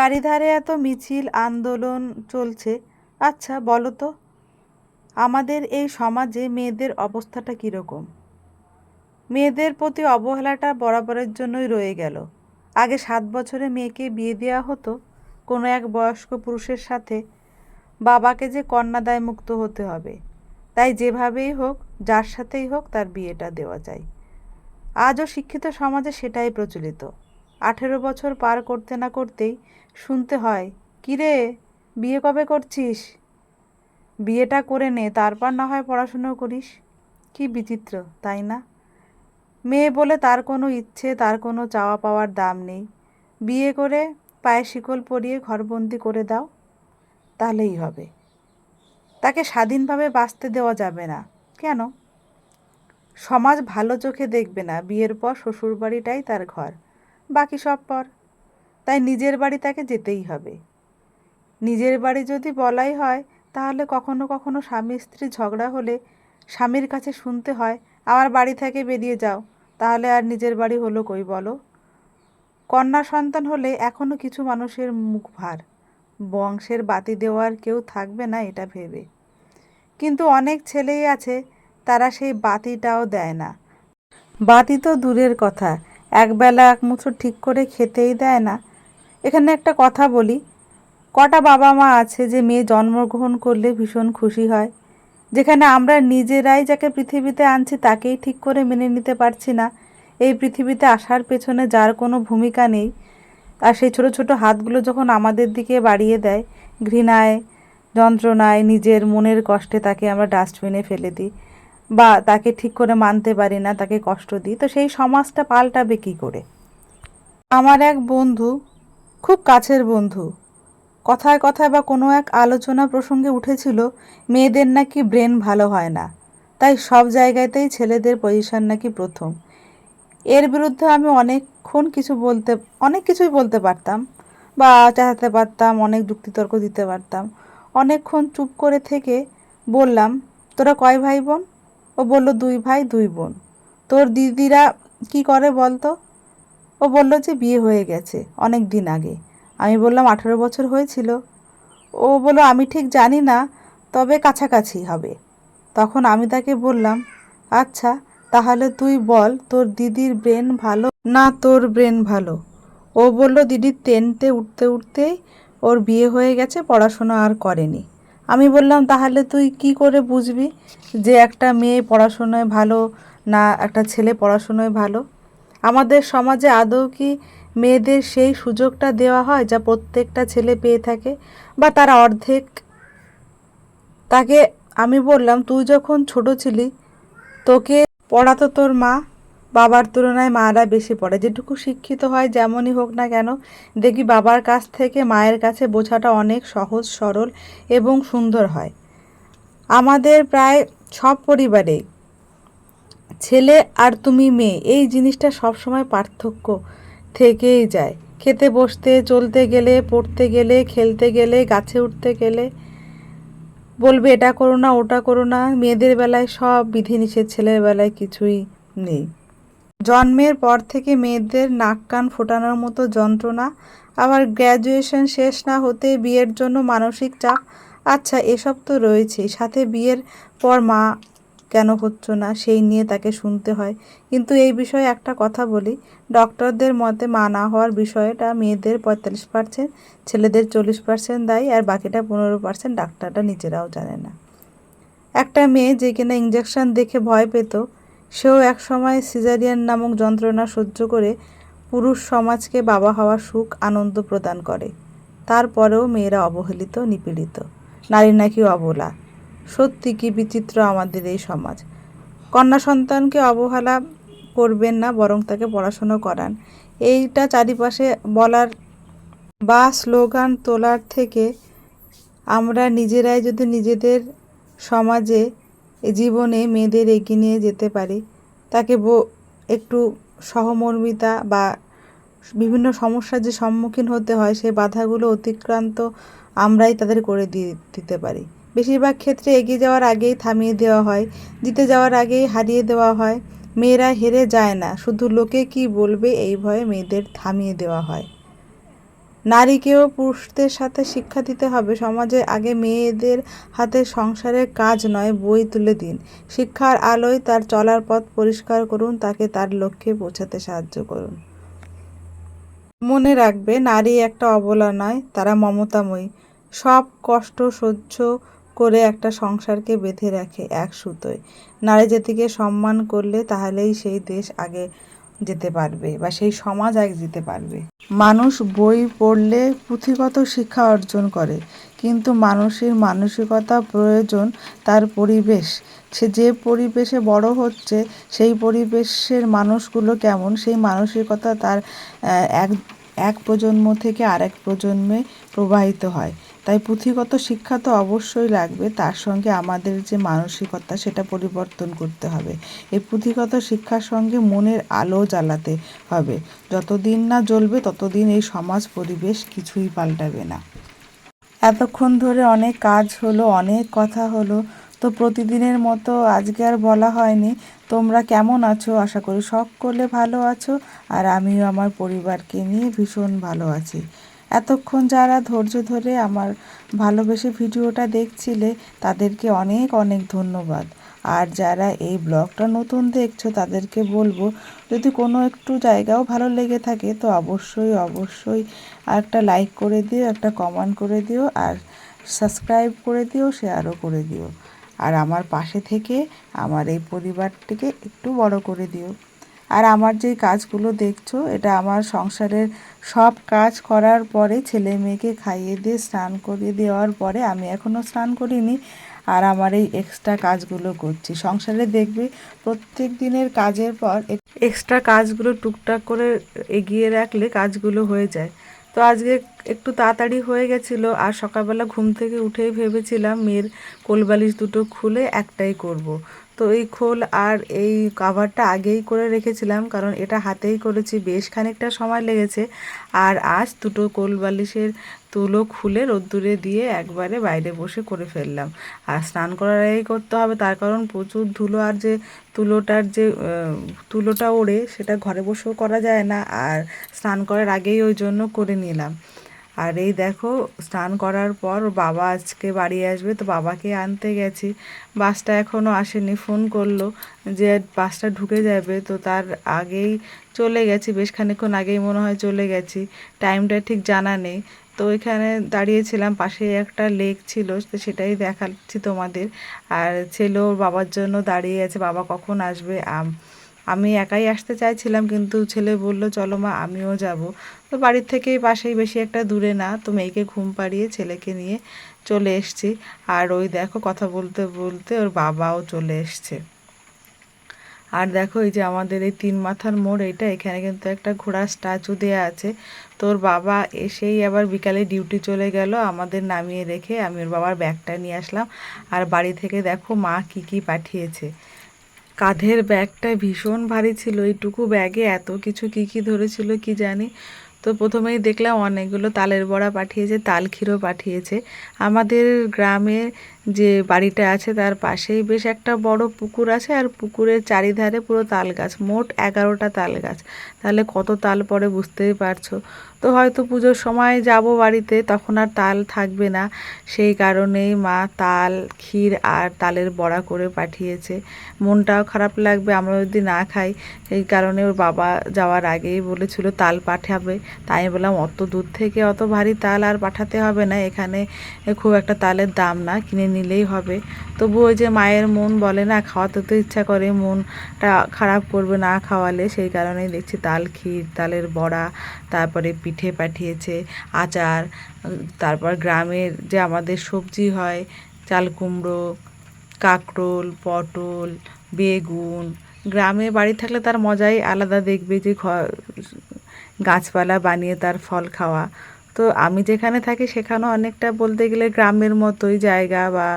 চারিধারে এত মিছিল, আন্দোলন চলছে। আচ্ছা বলো তো, আমাদের এই সমাজে মেয়েদের অবস্থাটা কীরকম? মেয়েদের প্রতি অবহেলাটা বরাবরের জন্যই রয়ে গেল। আগে সাত বছরে মেয়েকে বিয়ে দেওয়া হতো কোনো এক বয়স্ক পুরুষের সাথে। বাবাকে যে কন্যাদায় মুক্ত হতে হবে। তাই যেভাবেই হোক, যার সাথেই হোক তার বিয়েটা দেওয়া যায়। আজও শিক্ষিত সমাজে সেটাই প্রচলিত। আঠেরো বছর পার করতে না করতেই শুনতে হয়, কিরে, বিয়ে কবে করছিস? বিয়েটা করে নে, তারপর না হয় পড়াশুনো করিস। কি বিচিত্র, তাই না? মেয়ে বলে তার কোনো ইচ্ছে, তার কোনো চাওয়া পাওয়ার দাম নেই। বিয়ে করে পায়ে শিকল পরিয়ে ঘরবন্দি করে দাও, তাহলেই হবে। তাকে স্বাধীনভাবে বাঁচতে দেওয়া যাবে না। কেন? সমাজ ভালো চোখে দেখবে না, বিয়ের পর শ্বশুরবাড়িটাই তার ঘর। বাকি সব পর। তাই নিজের বাড়ি তাকে যেতেই হবে। নিজের বাড়ি যদি বলাই হয়, তাহলে কখনো কখনো স্বামী স্ত্রী ঝগড়া হলে স্বামীর কাছে শুনতে হয়, আমার বাড়ি থেকে বেরিয়ে যাও। তাহলে আর নিজের বাড়ি হলো কই বলো? কন্যা সন্তান হলে এখনও কিছু মানুষের মুখ ভার। বংশের বাতি দেওয়ার কেউ থাকবে না এটা ভেবে। কিন্তু অনেক ছেলেই আছে, তারা সেই বাতিটাও দেয় না। বাতি তো দূরের কথা একবেলা এক মুঠো ঠিক করে খেতেই দেয় না। এখানে একটা কথা বলি, কটা বাবা মা আছে যে মেয়ে জন্মগ্রহণ করলে ভীষণ খুশি হয়, যেখানে আমরা নিজেরাই যাকে পৃথিবীতে আনছি তাকেই ঠিক করে মেনে নিতে পারছি না। এই পৃথিবীতে আসার পেছনে যার কোনো ভূমিকা নেই, আর সেই ছোট ছোট হাতগুলো যখন আমাদের দিকে বাড়িয়ে দেয়, ঘৃণায়, যন্ত্রণায় নিজের মনের কষ্টে তাকে আমরা ডাস্টবিনে ফেলে দিই। বা তাকে ঠিক করে মানতে পারি না, তাকে কষ্ট দিই, তো সেই সমাজটা পাল্টাবে কী করে? আমার এক বন্ধু, খুব কাছের বন্ধু, কথায় কথায় বা কোনো এক আলোচনা প্রসঙ্গে উঠেছিল, মেয়েদের নাকি ব্রেন ভালো হয় না, তাই সব জায়গাতেই ছেলেদের পজিশন নাকি প্রথম। এর বিরুদ্ধে আমি অনেকক্ষণ কিছু বলতে, অনেক কিছুই বলতে পারতাম, বা চাচাতে পারতাম, অনেক যুক্তিতর্ক দিতে পারতাম। অনেকক্ষণ চুপ করে থেকে বললাম, তোরা কয় ভাই বোন? ও বলল, দুই ভাই, দুই বোন। তোর দিদিরা কি করে বলতো? ও বলল যে, বিয়ে হয়ে গেছে অনেক দিন আগে। আমি বললাম, আঠেরো বছর হয়েছিল। ও বলল, আমি ঠিক জানি না, তবে কাছাকাছি হবে। তখন আমি তাকে বললাম আচ্ছা তাহলে তুই বল, তোর দিদির ব্রেন ভালো? না, তোর ব্রেন ভালো। ও বলল দিদির টেনতে উঠতে উঠতেই ওর বিয়ে হয়ে গেছে, পড়াশোনা আর করেনি। আমি বললাম, তাহলে তুই কি করে বুঝবি যে একটা মেয়ে পড়াশোনায় ভালো না একটা ছেলে পড়াশোনায় ভালো? আমাদের সমাজে আদৌ কি মেয়েদের সেই সুযোগটা দেওয়া হয় যা প্রত্যেকটা ছেলে পেয়ে থাকে বা তারা অর্ধেক? তাকে আমি বললাম, তুই যখন ছোট ছিলি, তোকে পড়াতো তোর মা বাবার তুলনায় মারা বেশি পড়ে। যেটুকু শিক্ষিত হয় যেমনই হোক না কেন, দেখি বাবার কাছ থেকে মায়ের কাছে বোঝাটা অনেক সহজ, সরল এবং সুন্দর হয়। আমাদের প্রায় সব পরিবারে ছেলে আর তুমি মেয়ে, এই জিনিসটা সবসময় পার্থক্য থেকেই যায়। খেতে বসতে, চলতে গেলে, পড়তে গেলে, খেলতে গেলে, গাছে উঠতে গেলে বলবে, এটা করো না, ওটা করো না। মেয়েদের বেলায় সব বিধিনিষেধ, ছেলের বেলায় কিছুই নেই। জন্মের পর থেকে মেয়েদের নাক কান ফোটানোর মতো যন্ত্রণা, আবার গ্র্যাজুয়েশন শেষ না হতে বিয়ের জন্য মানসিক চাপ। আচ্ছা এসব তো রয়েছেই, সাথে বিয়ের পর মা কেন হচ্ছ না, সেই নিয়ে তাকে শুনতে হয়। কিন্তু এই বিষয়ে একটা কথা বলি ডক্টরদের মতে মা না হওয়ার বিষয়টা মেয়েদের পঁয়তাল্লিশ পার্সেন্ট ছেলেদের চল্লিশ পার্সেন্ট দায়ী, আর বাকিটা পনেরো পার্সেন্ট ডাক্তাররা নিজেরাও জানে না। একটা মেয়ে যে কিনা ইঞ্জেকশন দেখে ভয় পেত সেও এক সময় সিজারিয়ান নামক যন্ত্রণা সহ্য করে পুরুষ সমাজকে বাবা হওয়ার সুখ, আনন্দ প্রদান করে। তারপরেও মেয়েরা অবহেলিত, নিপীড়িত। নারী নাকি অবলা। সত্যি কি বিচিত্র আমাদের এই সমাজ। কন্যা সন্তানকে অবহেলা করবেন না, বরং তাকে পড়াশুনো করান। এইটা চারিপাশে বলার বা স্লোগান তোলার থেকে আমরা নিজেরাই যদি নিজেদের সমাজে জীবনে মেয়েদের এগিয়ে নিয়ে যেতে পারে। তাকে একটু সহমর্মিতা বা বিভিন্ন সমস্যার যে সম্মুখীন হতে হয় সেই বাধাগুলো অতিক্রান্ত আমরাই তাদের করে দিয়ে দিতে পারি। বেশিরভাগ ক্ষেত্রে এগিয়ে যাওয়ার আগেই থামিয়ে দেওয়া হয়, জিতে যাওয়ার আগেই হারিয়ে দেওয়া হয়। মেয়েরা হেরে যায় না, শুধু লোকে কি বলবে এই ভয়ে মেয়েদের থামিয়ে দেওয়া হয়। নারীকেও পুরুষদের সাথে শিক্ষা দিতে হবে। সমাজে আগে মেয়েদের হাতে সংসারের কাজ নয়, বই তুলে দিন। শিক্ষার আলোয় তার চলার পথ পরিষ্কার করুন, তাকে তার লক্ষ্যে পৌঁছাতে সাহায্য করুন। মনে রাখবে, নারী একটা অবলা নয়, তারা মমতাময়ী। সব কষ্ট সহ্য করে একটা সংসারকে বেঁধে রাখে এক সুতোয়। নারী জাতিকে সম্মান করলে তাহলেই সেই দেশ আগে যেতে পারবে বা সেই সমাজ এক যেতে পারবে। মানুষ বই পড়লে পুঁথিগত শিক্ষা অর্জন করে, কিন্তু মানুষের মানসিকতা প্রয়োজন তার পরিবেশ। সে যে পরিবেশে বড় হচ্ছে, সেই পরিবেশের মানুষগুলো কেমন? সেই মানসিকতা তার এক এক প্রজন্ম থেকে আরেক প্রজন্মে প্রবাহিত হয়। তাই পুঁথিগত শিক্ষা তো অবশ্যই লাগবে, তার সঙ্গে আমাদের যে মানসিকতা সেটা পরিবর্তন করতে হবে। এই পুঁথিগত শিক্ষার সঙ্গে মনের আলো জ্বালাতে হবে। যতদিন না জ্বলবে, ততদিন এই সমাজ পরিবেশ কিছুই পাল্টাবে না। এতক্ষণ ধরে অনেক কাজ হলো, অনেক কথা হলো, তো প্রতিদিনের মতো আজকে আর বলা হয়নি। তোমরা কেমন আছো? আশা করি সকলে ভালো আছো, আর আমিও আমার পরিবারকে নিয়ে ভীষণ ভালো আছি। এতক্ষণ যারা ধৈর্য ধরে আমার ভালোবেসে ভিডিওটা দেখছিলে, তাদেরকে অনেক অনেক ধন্যবাদ। আর যারা এই ব্লগটা নতুন দেখছ, তাদেরকে বলব, যদি কোনো একটু জায়গাও ভালো লেগে থাকে, তো অবশ্যই অবশ্যই একটা লাইক করে দিও, একটা কমেন্ট করে দিও, আর সাবস্ক্রাইব করে দিও শেয়ারও করে দিও। আর আমার পাশে থেকে, আমার এই পরিবারটিকে একটু বড় করে দিও। আর আমার যে কাজগুলো দেখছ, এটা আমার সংসারের সব কাজ করার পরে ছেলে মেয়েকে খাইয়ে দিয়ে, স্নান করিয়ে দেওয়ার পরে আমি এখনও স্নান করিনি আর আমার এই এক্সট্রা কাজগুলো করছি সংসারে দেখবে প্রত্যেক দিনের কাজের পর এক্সট্রা কাজগুলো টুকটাক করে এগিয়ে রাখলে কাজগুলো হয়ে যায় তো আজকে একটু তাড়াতাড়ি হয়ে গেছিল আর সকালবেলা ঘুম থেকে উঠেই ভেবেছিলাম মেয়ের কোলবালিশ দুটো খুলে একটাই করব। তো এই খোল আর এই কাভারটা আগেই করে রেখেছিলাম কারণ এটা হাতেই করেছি, বেশ খানিকটা সময় লেগেছে। আর আজ দুটো কোল বালিশের তুলো খুলে রোদ্দুরে দিয়ে একবারে বাইরে বসে করে ফেললাম। আর স্নান করার আগেই করতে হবে, তার কারণ প্রচুর ধুলো আর যে তুলোটার যে তুলোটা ওড়ে সেটা ঘরে বসেও করা যায় না। আর স্নান করার আগেই ওই জন্য করে নিলাম। আর এই দেখো, স্নান করার পর বাবা আজকে বাড়ি আসবে, তো বাবাকে আনতে গেছি। বাসটা এখনও আসেনি, ফোন করল যে বাসটা ঢুকে যাবে, তো তার আগেই চলে গেছি, বেশ খানিকক্ষণ আগেই মনে হয় চলে গেছি, টাইমটা ঠিক জানা নেই। তো ওইখানে দাঁড়িয়েছিলাম, পাশে একটা লেক ছিল, তো সেটাই দেখাচ্ছি তোমাদের। আর ছেলে বাবার জন্য দাঁড়িয়ে আছে, বাবা কখন আসবে আম- একাই আসতে চাইছিলাম, কিন্তু ছেলে বলল, চলো মা, আমিও যাব। তো বাড়ির থেকেই পাশেই বেশি একটা দূরে না, তো মেয়েকে ঘুম পাড়িয়ে ছেলেকে নিয়ে চলে এসেছি। আর ওই দেখো, কথা বলতে বলতে ওর বাবাও চলে এসছে। আর দেখো, এই যে আমাদের এই তিন মাথার মোড়, এটা এখানে কিন্তু একটা ঘোড়ার স্ট্যাচু দেয়া আছে। তোর বাবা এসেই আবার বিকালে ডিউটি চলে গেল, আমাদের নামিয়ে রেখে আমি ওর বাবার ব্যাগটা নিয়ে আসলাম। আর বাড়ি থেকে দেখো মা কি কি পাঠিয়েছে। কাঁধের ব্যাগটা ভীষণ ভারী ছিল, এইটুকু ব্যাগে এত কিছু কি কি ধরেছিল কি জানি। তো প্রথমেই দেখলাম অনেকগুলো তালের বড়া পাঠিয়েছে তাল ক্ষীরও পাঠিয়েছে। আমাদের গ্রামে যে বাড়িটা আছে তার পাশেই বেশ একটা বড় পুকুর আছে আর পুকুরের চারিধারে পুরো তাল গাছ, মোট এগারোটা তাল গাছ। তাহলে কত তাল পড়ে বুঝতেই পারছ। তো হয়তো পুজোর সময় যাব বাড়িতে, তখন আর তাল থাকবে না। সেই কারণেই মা তাল, ক্ষীর আর তালের বড়া করে পাঠিয়েছে। মনটাও খারাপ লাগবে, আমরা যদি না খাই। সেই কারণে ওর বাবা যাওয়ার আগেই বলেছিল, তাল পাঠাবে। তাই আমি বললাম, অত দূর থেকে অত ভারী তাল আর পাঠাতে হবে না। এখানে খুব একটা তালের দাম না। কিনে নিলেই হবে। তবু ওই যে মায়ের মন বলে না, খাওয়াতে তো ইচ্ছা করে, মনটা খারাপ করবে না খাওয়ালে, সেই কারণেই দেখছি তাল ক্ষীর, তালের বড়া, তারপরে পিঠে পাঠিয়েছে আচার, তারপর গ্রামের যে আমাদের সবজি হয়, চাল কুমড়ো, কাঁকরোল, পটল, বেগুন, গ্রামে বাড়ি থাকলে তার মজাই আলাদা, দেখবে যে গাছপালা বানিয়ে তার ফল খাওয়া। তো আমি যেখানে থাকি সেখানেও অনেকটা বলতে গেলে গ্রামের মতোই জায়গা বা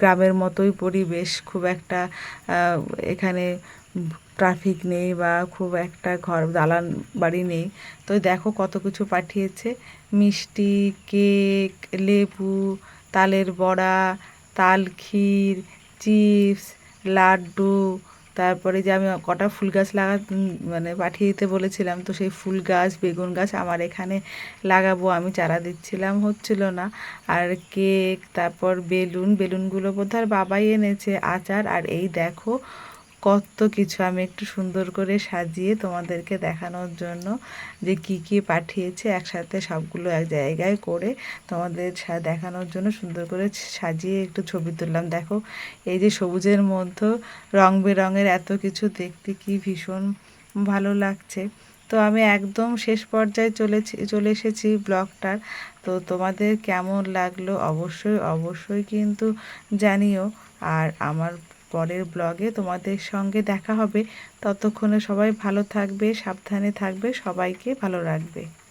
গ্রামের মতোই পরিবেশ। খুব একটা এখানে ট্রাফিক নেই বা খুব একটা ঘর দালান বাড়ি নেই। তো দেখো কত কিছু পাঠিয়েছে। মিষ্টি, কেক, লেবু, তালের বড়া, তাল ক্ষীর, চিপস, লাড্ডু তারপরে যে আমি কটা ফুল গাছ লাগা মানে পাঠিয়ে দিতে বলেছিলাম, তো সেই ফুল গাছ, বেগুন গাছ আমার এখানে লাগাবো। আমি চারা দিচ্ছিলাম, হচ্ছিল না। আর কেক, তারপর বেলুন, বেলুনগুলো বোধহয় বাবাই এনেছে, আচার। আর এই দেখো কত কিছু আমি একটু সুন্দর করে সাজিয়ে তোমাদেরকে দেখানোর জন্য যে কি কি পাঠিয়েছে একসাথে সবগুলো এক জায়গায় করে তোমাদের দেখানোর জন্য সুন্দর করে সাজিয়ে একটু ছবি তুললাম। দেখো, এই যে সবুজের মধ্যে রং বেরঙের এত কিছু দেখতে কি ভীষণ ভালো লাগছে। তো আমি একদম শেষ পর্যায়ে চলেছি, চলে এসেছি ব্লগটার। তো তোমাদের কেমন লাগল অবশ্যই অবশ্যই কিন্তু জানিও। আর আমার পরের ব্লগে তোমাদের সঙ্গে দেখা হবে। ততক্ষণে সবাই ভালো থাকবে, সাবধানে থাকবে, সবাইকে ভালো রাখবে।